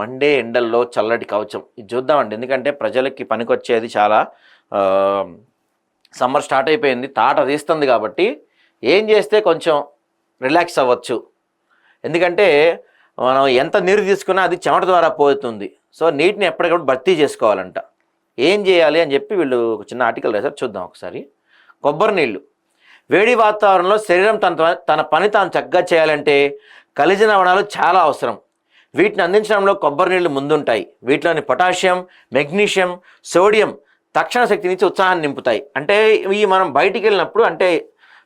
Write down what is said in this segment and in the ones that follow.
Monday ఎండల్లో చల్లటి కవచం. ఇది చూద్దామండి. ఎందుకంటే ప్రజలకి పనికొచ్చేది చాలా సమ్మర్ స్టార్ట్ అయిపోయింది. తాట తీస్తుంది కాబట్టి ఏం చేస్తే కొంచెం రిలాక్స్ అవ్వచ్చు. ఎందుకంటే మనం ఎంత నీరు తీసుకున్నా అది చెమట ద్వారా పోతుంది. సో నీటిని ఎప్పటికప్పుడు భర్తీ చేసుకోవాలంట. ఏం చేయాలి అని చెప్పి వీళ్ళు ఒక చిన్న ఆర్టికల్ రాశారు. చూద్దాం ఒకసారి. కొబ్బరి నీళ్ళు. వేడి వాతావరణంలో శరీరం తన తన పని తాను చక్కగా చేయాలంటే కలిసిన వనాలు చాలా అవసరం. వీటిని అందించడంలో కొబ్బరి నీళ్ళు ముందుంటాయి. వీటిలోని పొటాషియం మెగ్నీషియం సోడియం తక్షణ శక్తి నుంచి ఉత్సాహాన్ని నింపుతాయి. అంటే ఈ మనం బయటికి వెళ్ళినప్పుడు అంటే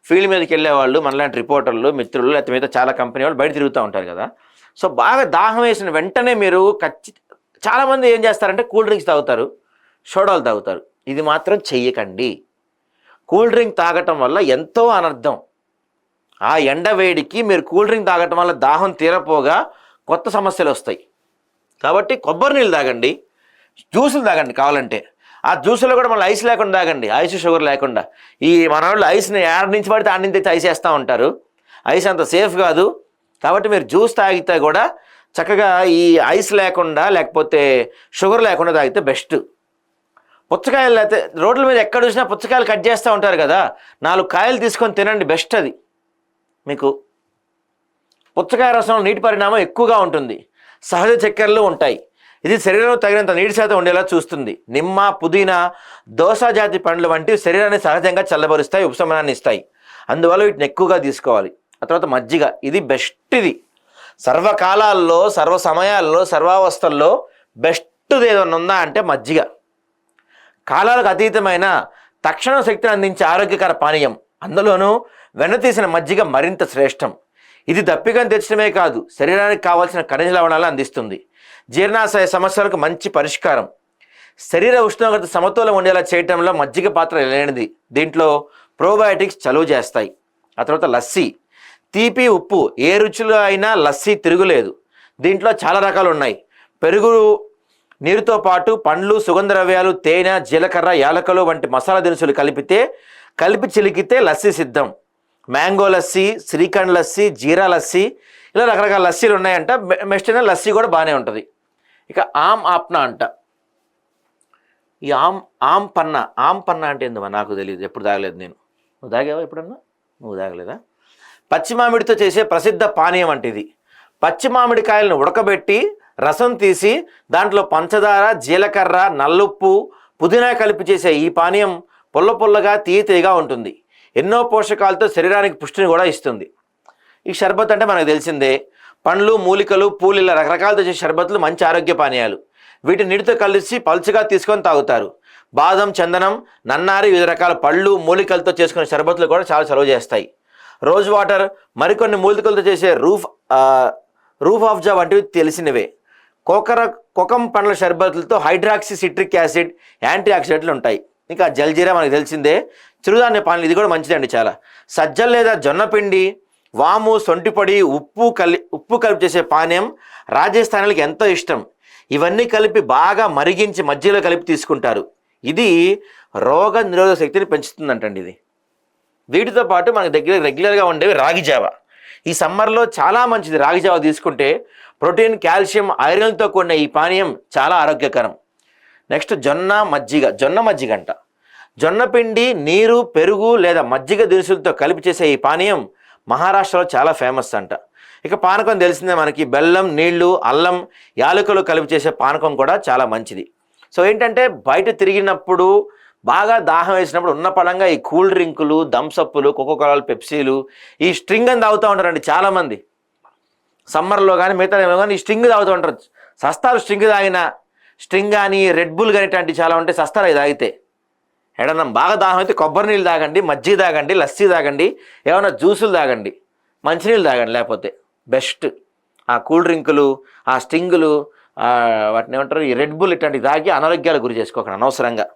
ఫీల్డ్ మీదకి వెళ్ళే వాళ్ళు మనలాంటి రిపోర్టర్లు మిత్రులు లేకపోతే మిగతా చాలా కంపెనీ వాళ్ళు బయట తిరుగుతూ ఉంటారు కదా. సో బాగా దాహం వేసిన వెంటనే మీరు ఖచ్చి చాలామంది ఏం చేస్తారంటే కూల్ డ్రింక్స్ తాగుతారు సోడాలు తాగుతారు. ఇది మాత్రం చెయ్యకండి. కూల్ డ్రింక్ తాగటం వల్ల ఎంతో అనర్థం. ఆ ఎండ వేడికి మీరు కూల్ డ్రింక్ తాగటం వల్ల దాహం తీరపోగా కొత్త సమస్యలు వస్తాయి. కాబట్టి కొబ్బరి నీళ్ళు తాగండి జ్యూసులు తాగండి కావాలంటే. ఆ జ్యూసులో కూడా మళ్ళీ ఐస్ లేకుండా తాగండి ఐస్ షుగర్ లేకుండా. ఈ మన వాళ్ళు ఐస్ని యాడ్ నుంచి పడితే ఆడి నుంచి ఐస్ వేస్తూ ఉంటారు. ఐస్ అంత సేఫ్ కాదు. కాబట్టి మీరు జ్యూస్ తాగితే కూడా చక్కగా ఈ ఐస్ లేకుండా లేకపోతే షుగర్ లేకుండా తాగితే బెస్ట్. పుచ్చకాయలు అయితే రోడ్ల మీద ఎక్కడ చూసినా పుచ్చకాయలు కట్ చేస్తూ ఉంటారు కదా. నాలుగు కాయలు తీసుకొని తినండి బెస్ట్ అది. మీకు పుచ్చకాయ రసంలో నీటి పరిణామం ఎక్కువగా ఉంటుంది. సహజ చక్కెరలు ఉంటాయి. ఇది శరీరంలో తగినంత నీటి శాతం ఉండేలా చూస్తుంది. నిమ్మ పుదీనా దోస జాతి పండ్లు వంటివి శరీరాన్ని సహజంగా చల్లబరుస్తాయి ఉపశమనాన్ని ఇస్తాయి. అందువల్ల వీటిని ఎక్కువగా తీసుకోవాలి. ఆ తర్వాత మజ్జిగ. ఇది బెస్ట్ ఇది. సర్వకాలాల్లో సర్వ సమయాల్లో సర్వావస్థల్లో బెస్ట్ది ఏదైనా ఉందా అంటే మజ్జిగ. కాలాలకు అతీతమైన తక్షణ శక్తిని అందించే ఆరోగ్యకర పానీయం. అందులోనూ వెన్నతీసిన మజ్జిగ మరింత శ్రేష్టం. ఇది దప్పికను తెచ్చడమే కాదు శరీరానికి కావాల్సిన ఖనిజ లవణాలు అందిస్తుంది. జీర్ణాశయ సమస్యలకు మంచి పరిష్కారం. శరీర ఉష్ణోగ్రత సమతూలం ఉండేలా చేయటంలో మజ్జిగ పాత్ర లేనిది. దీంట్లో ప్రోబయోటిక్స్ చలువ చేస్తాయి. ఆ తర్వాత లస్సీ. తీపి ఉప్పు ఏ రుచిలో అయినా లస్సీ తిరుగులేదు. దీంట్లో చాలా రకాలు ఉన్నాయి. పెరుగు నీరుతో పాటు పండ్లు సుగంధ ద్రవ్యాలు తేనె జీలకర్ర యాలకలు వంటి మసాలా దినుసులు కలిపితే కలిపి చిలికితే లస్సీ సిద్ధం. మ్యాంగో లస్సీ శ్రీఖండ్ లస్సీ జీరా లస్సీ ఇలా రకరకాల లస్సీలు ఉన్నాయంట. బెస్ట్ లస్సీ కూడా బాగానే ఉంటుంది. ఇక ఆమ్ ఆప్నా అంట. ఈ ఆమ్ ఆమ్ పన్నా ఆమ్ పన్నా అంటే ఏందమ్మా నాకు తెలియదు ఎప్పుడు తాగలేదు నేను. నువ్వు తాగావా ఎప్పుడన్నా? నువ్వు తాగలేదా పచ్చి మామిడితో చేసే ప్రసిద్ధ పానీయం అంటే ఇది. పచ్చి మామిడికాయలను ఉడకబెట్టి రసం తీసి దాంట్లో పంచదార జీలకర్ర నల్లుప్పు పుదీనా కలిపి చేసే ఈ పానీయం పుల్ల పుల్లగా తీయ తీయగా ఉంటుంది. ఎన్నో పోషకాలతో శరీరానికి పుష్టిని కూడా ఇస్తుంది. ఈ షర్బత్ అంటే మనకు తెలిసిందే పండ్లు మూలికలు పూలు ఇలా రకరకాలతో చేసే షర్బత్లు మంచి ఆరోగ్య పానీయాలు. వీటిని నీటితో కలిసి పలుచగా తీసుకొని తాగుతారు. బాదం చందనం నన్నారి వివిధ రకాల పళ్ళు మూలికలతో చేసుకునే షర్బత్లు కూడా చాలా సెలవు చేస్తాయి. రోజ్ వాటర్ మరికొన్ని మూలికలతో చేసే రూఫ్ రూఫ్ ఆఫ్ జా వంటివి తెలిసినవే. కోకర కొకం పండ్ల షర్బత్లతో హైడ్రాక్సి సిట్రిక్ యాసిడ్ యాంటీ ఆక్సిడెంట్లు ఉంటాయి. ఇంకా జల్జీరా మనకు తెలిసిందే చిరుధాన్య పానీలు ఇది కూడా మంచిదండి చాలా. సజ్జలు లేదా జొన్నపిండి వాము సొంటిపొడి ఉప్పు కలి ఉప్పు కలిపి చేసే పానీయం రాజస్థానీలకు ఎంతో ఇష్టం. ఇవన్నీ కలిపి బాగా మరిగించి మధ్యలో కలిపి తీసుకుంటారు. ఇది రోగ నిరోధక శక్తిని పెంచుతుందంటండి ఇది. వీటితో పాటు మనకు దగ్గర రెగ్యులర్గా ఉండేవి రాగి జావ. ఈ సమ్మర్లో చాలా మంచిది రాగి జావ తీసుకుంటే ప్రోటీన్ కాల్షియం ఐరన్తో కూడిన ఈ పానీయం చాలా ఆరోగ్యకరం. నెక్స్ట్ జొన్న మజ్జిగ జొన్న మజ్జిగ అంట జొన్నపిండి నీరు పెరుగు లేదా మజ్జిగ దినుసులతో కలిపి చేసే ఈ పానీయం మహారాష్ట్రలో చాలా ఫేమస్ అంట. ఇక పానకం తెలిసిందే మనకి బెల్లం నీళ్ళు అల్లం యాలకులు కలిపి చేసే పానకం కూడా చాలా మంచిది. సో ఏంటంటే బయట తిరిగినప్పుడు బాగా దాహం వేసినప్పుడు ఉన్న పడంగా ఈ కూల్ డ్రింకులు థమ్సప్పులు కోకోకోలాలు పెప్సీలు ఈ స్ట్రింగ్ అని తాగుతూ ఉంటారండి చాలామంది. సమ్మర్లో కానీ మిగతా కానీ ఈ స్ట్రింగ్ తాగుతూ ఉంటారు. సస్తారు స్ట్రింగ్ తాగిన స్ట్రింగ్ కానీ రెడ్ బుల్ కానీ ఇట్లాంటివి చాలా ఉంటాయి సస్తారు అవి తాగితే ఏడన్నా బాగా దాహం అయితే కొబ్బరి నీళ్ళు తాగండి మజ్జిగ తాగండి లస్సీ తాగండి ఏమైనా జ్యూసులు తాగండి మంచినీళ్ళు తాగండి లేకపోతే బెస్ట్. ఆ కూల్ డ్రింకులు ఆ స్టింగులు వాటిని ఏమంటారు? ఈ రెడ్ బుల్ ఇట్లాంటివి తాగి అనారోగ్యాలకు గురి చేసుకోకండి అనవసరంగా.